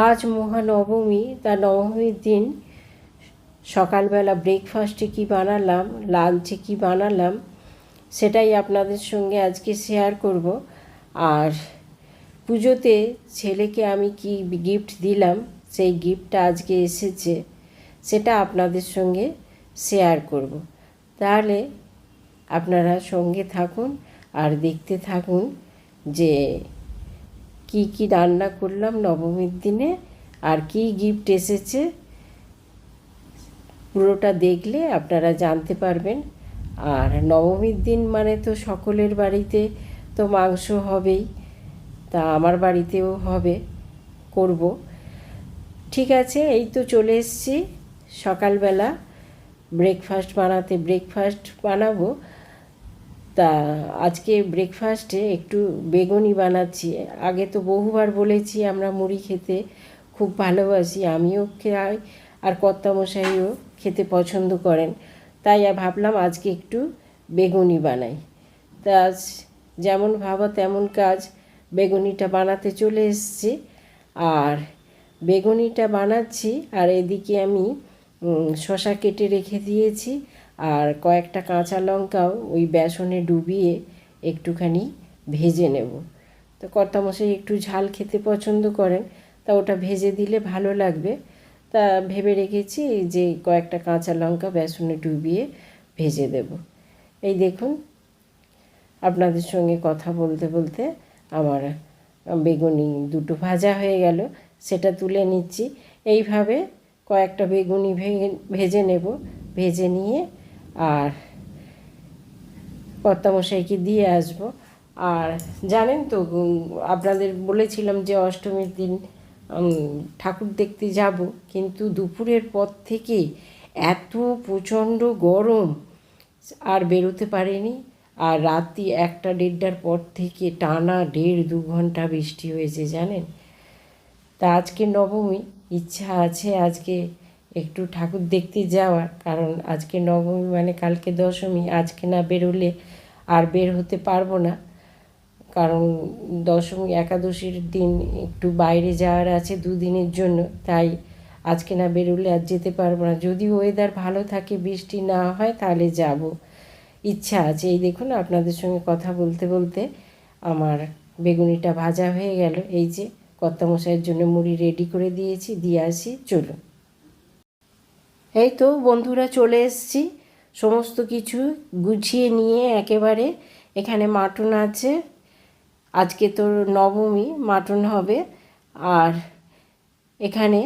আজ মহানবমী, তা নবমীর দিন সকালবেলা ব্রেকফাস্টে কি বানালাম লাঞ্চে কি বানালাম, সেটাই আপনাদের সঙ্গে আজকে শেয়ার করব। আর পুজোতে ছেলেকে আমি কি গিফট দিলাম, সেই গিফটটা আজকে এসেছে, সেটা আপনাদের সঙ্গে শেয়ার করব। তাহলে আপনারা সঙ্গে থাকুন আর দেখতে থাকুন যে কি কি রান্না করলাম নবমীর দিনে, আর কি গিফট এসেছে, পুরোটা দেখলে আপনারা জানতে পারবেন। আর নবমীর দিন মানে তো সকলের বাড়িতে তো মাংস হবেই, তা আমার বাড়িতেও হবে, করব। ঠিক আছে, এই তো চলে এসেছি, সকালবেলা ব্রেকফাস্ট বানাতে ব্রেকফাস্ট বানাবো। তা আজকে ব্রেকফাস্টে একটু বেগুনি বানাচ্ছি। আগে তো বহুবার বলেছি আমরা মুড়ি খেতে খুব ভালোবাসি, আমিও খাই আর কর্তামশাইও খেতে পছন্দ করেন। তাই ভাবলাম আজকে একটু বেগুনি বানাই। তা যেমন ভাবা তেমন কাজ, বেগুনিটা বানাতে চলে এসেছি। আর বেগুনিটা বানাচ্ছি আর এদিকে আমি শসা কেটে রেখে দিয়েছি। আর কয়েকটা কাঁচা লঙ্কাও ওই বেসনে ডুবিয়ে একটুখানি ভেজে নেব। তো কর্তামশাই একটু ঝাল খেতে পছন্দ করেন, তা ওটা ভেজে দিলে ভালো লাগবে। তা ভেবে রেখেছি যে কয়েকটা কাঁচা লঙ্কা বেসনে ডুবিয়ে ভেজে দেব। এই দেখুন, আপনাদের সঙ্গে কথা বলতে বলতে আমার বেগুনি দুটো ভাজা হয়ে গেল, সেটা তুলে নিচ্ছি। এইভাবে কয়েকটা বেগুনি ভেজে নেব। ভেজে নিয়ে আর কর্তামশাইকে দিয়ে আসব। আর জানেন তো আপনাদের বলেছিলাম যে অষ্টমীর দিন ঠাকুর দেখতে যাব, কিন্তু দুপুরের পর থেকে এত প্রচণ্ড গরম, আর বেরোতে পারিনি। আর রাত্রি একটা দেড়টার পর থেকে টানা দেড় দু ঘণ্টা বৃষ্টি হয়েছে, জানেন? তা আজকে নবমী, ইচ্ছা আছে আজকে একটু ঠাকুর দেখতে যাওয়ার, কারণ আজকে নবমী মানে কালকে দশমী, আজকে না বেরোলে আর বের হতে পারব না। কারণ দশমী একাদশীর দিন একটু বাইরে যাওয়ার আছে দুদিনের জন্য, তাই আজকে না বেরোলে আর যেতে পারব না। যদি ওয়েদার ভালো থাকে, বৃষ্টি না হয়, তাহলে যাব। ইচ্ছা আছে। এই দেখুন, আপনাদের সঙ্গে কথা বলতে বলতে আমার বেগুনিটা ভাজা হয়ে গেল। এই যে কর্তামশাইয়ের জন্য মুড়ি রেডি করে দিয়েছি, দিয়ে আসি, চলুন। এই তো বন্ধুরা চলে এসেছি। সমস্ত কিছু গুছিয়ে নিয়ে একেবারে এখানে মাটন আছে। আজকে তো নবমী, মাটন হবে। আর এখানে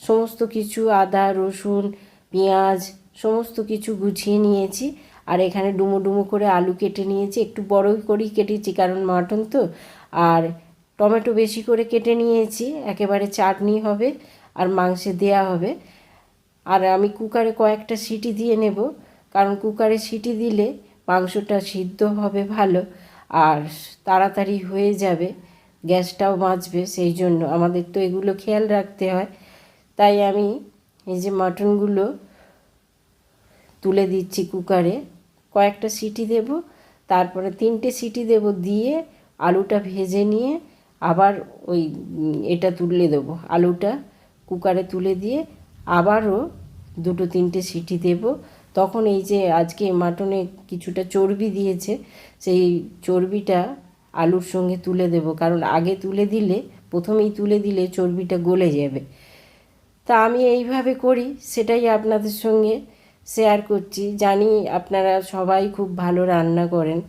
সমস্ত কিছু আদা, রসুন, পেঁয়াজ, সমস্ত কিছু গুছিয়ে নিয়েছি। আর এখানে ডুমো ডুমো করে আলু কেটে নিয়েছি। একটু বড়ই করেই কেটেছি, কারণ মাটন তো। আর টমেটো বেশি করে কেটে নিয়েছি। একেবারে চাটনি হবে আর মাংসে দেয়া হবে। আর আমি কুকারে কয়েকটা সিটি দিয়ে নেব, কারণ কুকারে সিটি দিলে মাংসটা সিদ্ধ হবে ভালো আর তাড়াতাড়ি হয়ে যাবে, গ্যাসটাও বাঁচবে সেই জন্য আমাদের তো এগুলো খেয়াল রাখতে হয়। তাই আমি এই যে মাটনগুলো তুলে দিচ্ছি কুকারে, কয়েকটা সিটি দেব, তারপরে তিনটে সিটি দেব দিয়ে আলুটা ভেজে নিয়ে আবার ওই এটা তুলে দেবো। আলুটা কুকারে তুলে দিয়ে আবারও দুটো তিনটে সিটি দেব। তখন এই যে আজকে মাটনে কিছুটা চর্বি দিয়েছে, সেই চর্বিটা আলুর সঙ্গে তুলে দেব। কারণ আগে তুলে দিলে, প্রথমেই তুলে দিলে চর্বিটা গলে যাবে। তা আমি এইভাবে করি, সেটাই আপনাদের সঙ্গে শেয়ার করছি। জানি আপনারা সবাই খুব ভালো রান্না করেন,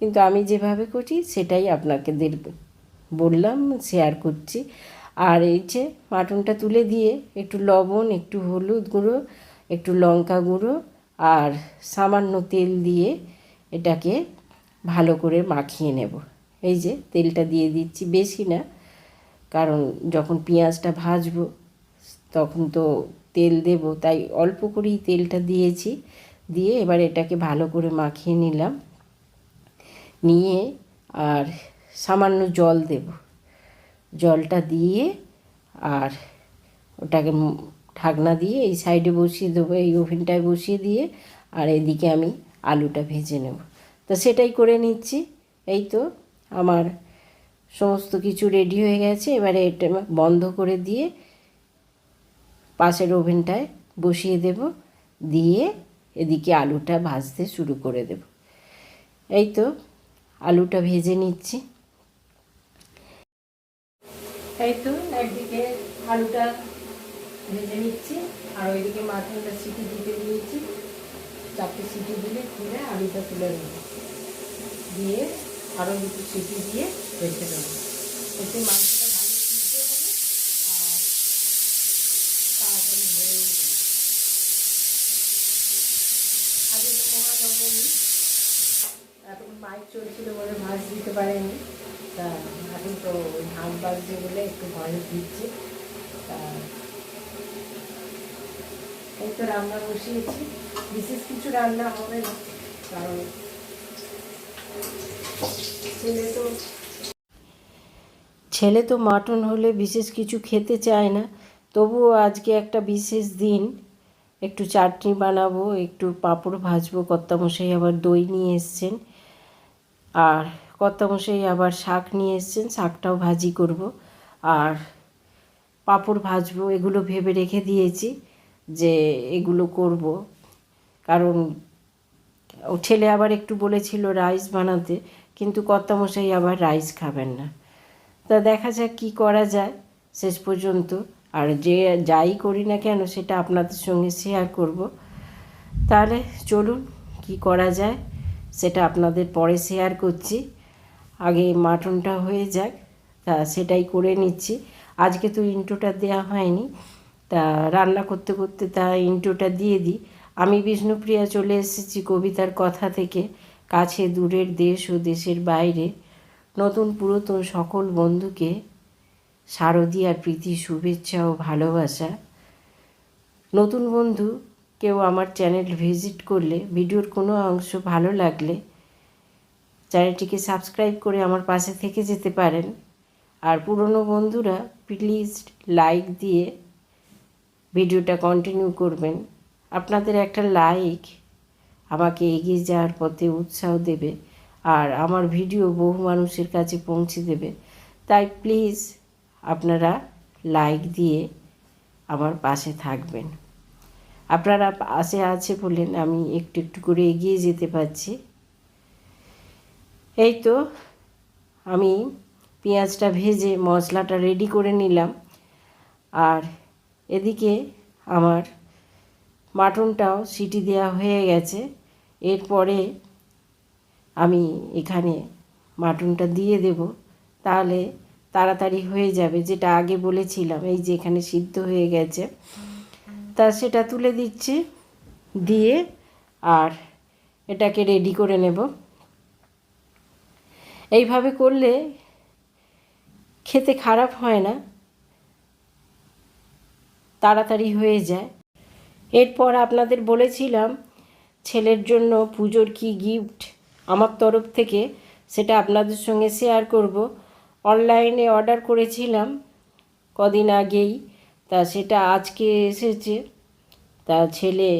কিন্তু আমি যেভাবে করছি সেটাই আপনাদের বললাম শেয়ার করছি। আর এই যে মাটনটা তুলে দিয়ে একটু লবণ, একটু হলুদ গুঁড়ো, একটু লঙ্কা গুঁড়ো আর সামান্য তেল দিয়ে এটাকে ভালো করে মাখিয়ে নেব। এই যে তেলটা দিয়ে দিচ্ছি বেশি না, কারণ যখন পেঁয়াজটা ভাজবো তখন তো তেল দেব, তাই অল্প করেই তেলটা দিয়েছি। দিয়ে এবার এটাকে ভালো করে মাখিয়ে নিলাম। নিয়ে আর সামান্য জল দেব। জলটা দিয়ে আর ওটাকে ঢাকনা দিয়ে এই সাইডে বসিয়ে দেবো, এই ওভেনটায় বসিয়ে দিয়ে আর এদিকে আমি আলুটা ভেজে নেব। তো সেটাই করে নিচ্ছি। এই তো আমার সমস্ত কিছু রেডি হয়ে গেছে। এবারে এটা বন্ধ করে দিয়ে পাশের ওভেনটায় বসিয়ে দেব। দিয়ে এদিকে আলুটা ভাজতে শুরু করে দেব। এই তো আলুটা ভেজে নিচ্ছি। এই তো, একদিকে আলুটা ভেজে নিচ্ছি, আর ওইদিকে মাটনটা সিটি দিতে দিয়েছি। চারটে সিটি দিলে খুলে আলুটা তুলে নেব। দিয়ে আরও দুটো সিটি দিয়ে রেখে দেবো। এতে মাংসটা ভালো সিদ্ধ হবে, আর তাড়াতাড়ি হয়েও যাবে আগে তো মহানবমী এখন মাইক চলছিল বলে মাছ দিতে পারেনি। তা তো ওই ধান বাজছে বলে একটু ভয় দিচ্ছে। এই তো রান্না বসিয়েছি। বিশেষ কিছু রান্না হবে না, কারণ ছেলে তো ছেলে তো মাটন হলে বিশেষ কিছু খেতে চায় না। তবুও আজকে একটা বিশেষ দিন। একটু চাটনি বানাবো, একটু পাঁপড় ভাজবো, কর্তামশাই আবার দই নিয়ে এসছেন। আর কর্তামশাই আবার শাক নিয়ে এসছেন, শাকটাও ভাজি করব। আর পাঁপড় ভাজবো, এগুলো ভেবে রেখে দিয়েছি যে এগুলো করব। কারণ ও ছেলে আবার একটু বলেছিল রাইস বানাতে, কিন্তু কর্তামশাই আবার রাইস খাবেন না। তা দেখা যাক কী করা যায় শেষ পর্যন্ত। আর যে যাই করি না কেন সেটা আপনাদের সঙ্গে শেয়ার করব। তাহলে চলুন কি করা যায় সেটা আপনাদের পরে শেয়ার করছি। আগে মাটনটা হয়ে যাক, তা সেটাই করে নিচ্ছি। আজকে তো ইন্টোটা দেওয়া হয়নি, তা রান্না করতে করতে তা ইন্টোটা দিয়ে দিই। আমি বিষ্ণুপ্রিয়া চলে এসেছি কবিতার কথা থেকে, কাছে দূরের দেশ ও দেশের বাইরে। নতুন পুরাতন সকল বন্ধুকে শারদীয়ার প্রীতি শুভেচ্ছা ও ভালোবাসা। নতুন বন্ধু কেউ আমার চ্যানেল ভিজিট করলে, ভিডিওর কোনো অংশ ভালো লাগলে চ্যানেলটিকে সাবস্ক্রাইব করে আমার পাশে থেকে যেতে পারেন। আর পুরনো বন্ধুরা প্লিজ লাইক দিয়ে ভিডিওটা কন্টিনিউ করবেন। আপনাদের একটা লাইক আমাকে এগিয়ে যাওয়ার পথে উৎসাহ দেবে আর আমার ভিডিও বহু মানুষের কাছে পৌঁছে দেবে। তাই প্লিজ আপনারা লাইক দিয়ে আমার পাশে থাকবেন। আপনারা পাশে আছে বলেন আমি একটু একটু করে এগিয়ে যেতে পারছি। এই তো আমি পেঁয়াজটা ভেজে মশলাটা রেডি করে নিলাম। আর এদিকে আমার মাটনটাও সিটি দেওয়া হয়ে গেছে। এরপরে আমি এখানে মাটনটা দিয়ে দেব। তাহলে তাড়াতাড়ি হয়ে যাবে, যেটা আগে বলেছিলাম, এই যে এখানে সিদ্ধ হয়ে গেছে। তা সেটা তুলে দিচ্ছি, দিয়ে আর এটাকে রেডি করে নেব। এইভাবে করলে খেতে খারাপ হয় না, তাড়াতাড়ি হয়ে যায়। এরপর আপনাদের বলেছিলাম, ছেলের জন্য পুজোর কি গিফট আমার তরফ থেকে সেটা আপনাদের সঙ্গে শেয়ার করব। অনলাইনে অর্ডার করেছিলাম কদিন আগেই, তা সেটা আজকে এসেছে। তা ছেলে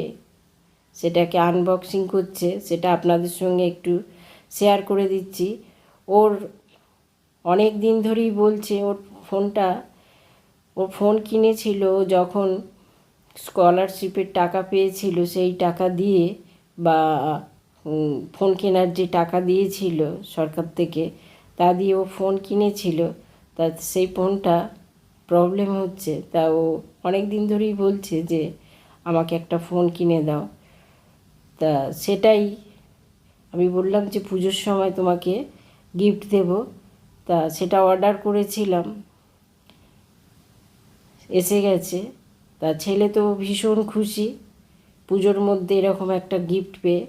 সেটাকে আনবক্সিং করছে, সেটা আপনাদের সঙ্গে একটু শেয়ার করে দিচ্ছি। ওর অনেক দিন ধরেই বলছে, ওর ফোনটা ও ফোন কিনেছিল যখন স্কলারশিপের টাকা পেয়েছিল, সেই টাকা দিয়ে বা ফোন কেনার যে টাকা দিয়েছিল সরকার থেকে, তা দিয়ে ও ফোন কিনেছিল। তা সেই ফোনটা প্রবলেম হচ্ছে। তা ও অনেক দিন ধরেই বলছে যে, আমাকে একটা ফোন কিনে দাও। তা সেটাই আমি বললাম যে, পুজোর সময় তোমাকে গিফট দেব। তা সেটা অর্ডার করেছিলাম। এসে গেছে। তা ছেলে তো ভীষণ খুশি। পুজোর মধ্যে এরকম একটা গিফট পেয়ে।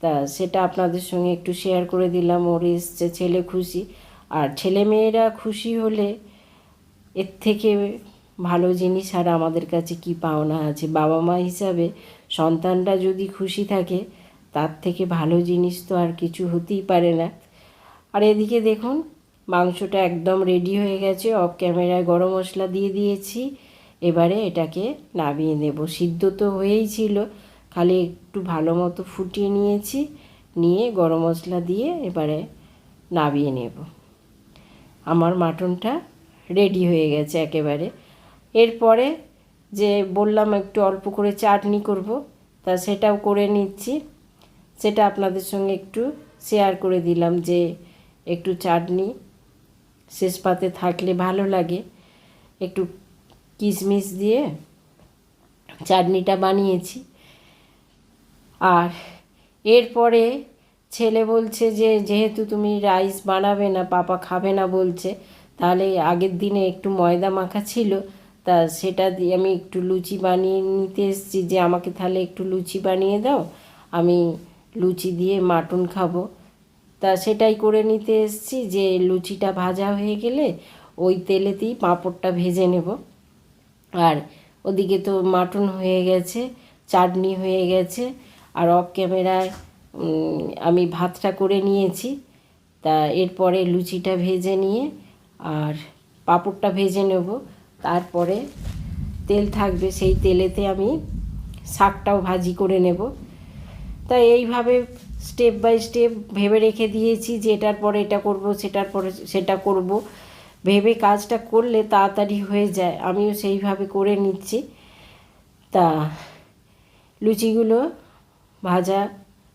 তা সেটা আপনাদের সঙ্গে একটু শেয়ার করে দিলাম। ওর এসছে, ছেলে খুশি। আর ছেলে মেয়েরা খুশি হলে এর থেকে ভালো জিনিস আর আমাদের কাছে কি পাওনা আছে? বাবা মা হিসাবে সন্তানরা যদি খুশি থাকে, তার থেকে ভালো জিনিস তো আর কিছু হতেই পারে না। আর এদিকে দেখুন, মাংসটা একদম রেডি হয়ে গেছে। অফ ক্যামেরায় গরম মশলা দিয়ে দিয়েছি। এবারে এটাকে নামিয়ে নেব। সিদ্ধ তো হয়েই ছিল, খালি একটু ভালো মতো ফুটিয়ে নিয়েছি। নিয়ে গরম মশলা দিয়ে এবারে নামিয়ে নেব। আমার মাটনটা রেডি হয়ে গেছে একেবারে। এরপরে যে বললাম একটু অল্প করে চাটনি করব, তা সেটাও করে নিচ্ছি। সেটা আপনাদের সঙ্গে একটু শেয়ার করে দিলাম যে একটু চাটনি, শেষ পাতে থাকলে ভালো লাগে। একটু কিশমিশ দিয়ে চাটনিটা বানিয়েছি। আর এরপরে ছেলে বলছে যে, যেহেতু তুমি রাইস বানাবে না, পাপা খাবে না, বলছে, তাহলে আগের দিনে একটু ময়দা মাখা ছিল। তা সেটা দিয়ে আমি একটু লুচি বানিয়ে নিতে এসেছি। যে, আমাকে তাহলে একটু লুচি বানিয়ে দাও। আমি লুচি দিয়ে মাটন খাব। তা সেটাই করে নিতে এসেছি যে লুচিটা ভাজা হয়ে গেলে ওই তেলেতেই পাঁপড়টা ভেজে নেব। আর ওদিকে তো মাটন হয়ে গেছে, চাটনি হয়ে গেছে, আর অফ ক্যামেরায় আমি ভাতটা করে নিয়েছি। তা এরপরে লুচিটা ভেজে নিয়ে আর পাঁপড়টা ভেজে নেব। তারপরে তেল থাকবে, সেই তেলেতে আমি শাকটাও ভাজি করে নেব। তা এইভাবে স্টেপ বাই স্টেপ ভেবে রেখে দিয়েছি যে এটার পরে এটা করব, সেটার পরে সেটা করব। ভেবে কাজটা করলে তাড়াতাড়ি হয়ে যায়, আমিও সেইভাবে করে নিচ্ছি। তা লুচিগুলো ভাজা,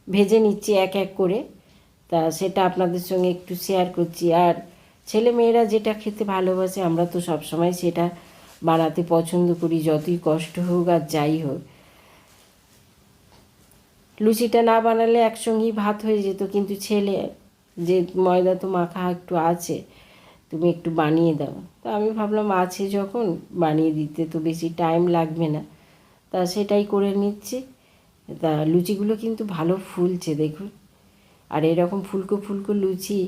ভেজে নিচ্ছি এক এক করে। তা সেটা আপনাদের সঙ্গে একটু শেয়ার করছি। আর ছেলে মেয়েরা যেটা খেতে ভালোবাসে, আমরা তো সবসময় সেটা বানাতে পছন্দ করি, যতই কষ্ট হোক আর যাই হোক। লুচিটা না বানালে একসঙ্গেই ভাত হয়ে যেত, কিন্তু ছেলে, যে ময়দা তো মাখা একটু আছে, তুমি একটু বানিয়ে দাও। তা আমি ভাবলাম, আছে যখন, বানিয়ে দিতে তো বেশি টাইম লাগবে না। তা সেটাই করে নিচ্ছি। তা লুচিগুলো কিন্তু ভালো ফুলছে, দেখুন। আর এরকম ফুলকো ফুলকো লুচি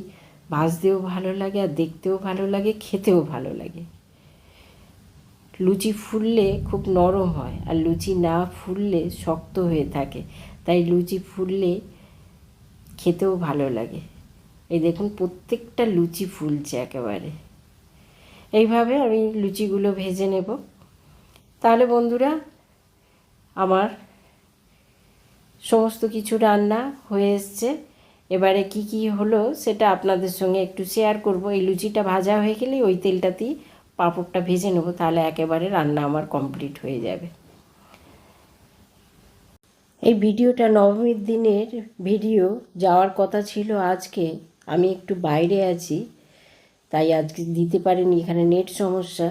ভাজতেও ভালো লাগে, আর দেখতেও ভালো লাগে, খেতেও ভালো লাগে। লুচি ফুললে খুব নরম হয়, আর লুচি না ফুললে শক্ত হয়ে থাকে। তাই লুচি ফুললে খেতেও ভালো লাগে। এই দেখুন, প্রত্যেকটা লুচি ফুলছে একেবারে। এইভাবে আমি লুচিগুলো ভেজে নেব। তাহলে বন্ধুরা, আমার সমস্ত কিছু রান্না হয়ে এসছে। এবারে কি কি হলো সেটা আপনাদের সঙ্গে একটু শেয়ার করব। এই লুচিটা ভাজা হয়ে গেলে ওই তেলটাতেই পাঁপড়টা ভেজে নেব, তাহলে একেবারে রান্না আমার কমপ্লিট হয়ে যাবে। এই ভিডিওটা নবমীর দিনের ভিডিও যাওয়ার কথা ছিল আজকে। আমি একটু বাইরে আছি, তাই আজকে দিতে পারিনি, এখানে নেট সমস্যা।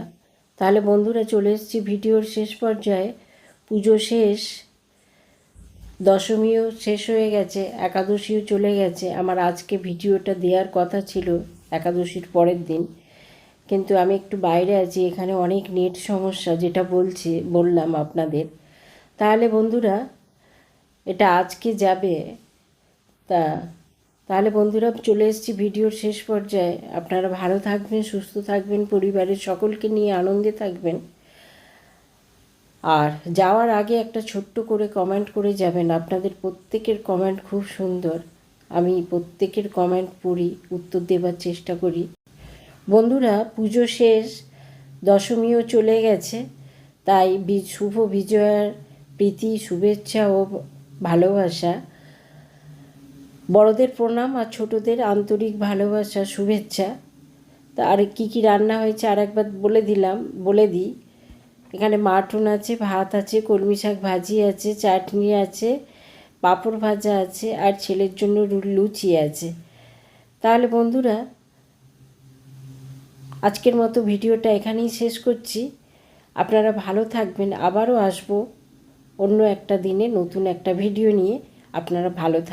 তাহলে বন্ধুরা চলে এসেছি ভিডিওর শেষ পর্যায়ে। পুজো শেষ, দশমীও শেষ হয়ে গেছে, একাদশীও চলে গেছে। আমার আজকে ভিডিওটা দেওয়ার কথা ছিল একাদশীর পরের দিন। কিন্তু আমি একটু বাইরে আছি, এখানে অনেক নেট সমস্যা, যেটা বলছি, বললাম আপনাদের। তাহলে বন্ধুরা এটা আজকে যাবে। তা, তাহলে বন্ধুরা চলে এসেছি ভিডিওর শেষ পর্যায়ে। আপনারা ভালো থাকবেন, সুস্থ থাকবেন, পরিবারের সকলকে নিয়ে আনন্দে থাকবেন। আর যাওয়ার আগে একটা ছোট্ট করে কমেন্ট করে যাবেন। আপনাদের প্রত্যেকের কমেন্ট খুব সুন্দর। আমি প্রত্যেকের কমেন্ট পড়ি, উত্তর দেবার চেষ্টা করি। বন্ধুরা, পুজো শেষ, দশমীও চলে গেছে। তাই শুভ বিজয়ার প্রীতি, শুভেচ্ছা ও ভালোবাসা, বড়দের প্রণাম আর ছোটদের আন্তরিক ভালোবাসা, শুভেচ্ছা। তা আর কী কী রান্না হয়েছে আর একবার বলে দিলাম, বলে দিই। এখানে মাটন আছে, ভাত আছে, কলমি শাক ভাজি আছে, চাটনি আছে, পাঁপড় ভাজা আছে আর ছেলের জন্য লুচি আছে। তাহলে বন্ধুরা, আজকের মতো ভিডিওটা এখানেই শেষ করছি। আপনারা ভালো থাকবেন, আবারও আসব। অন্য একটা দিনে নতুন একটা ভিডিও নিয়ে আপনারা ভালো থাকবেন।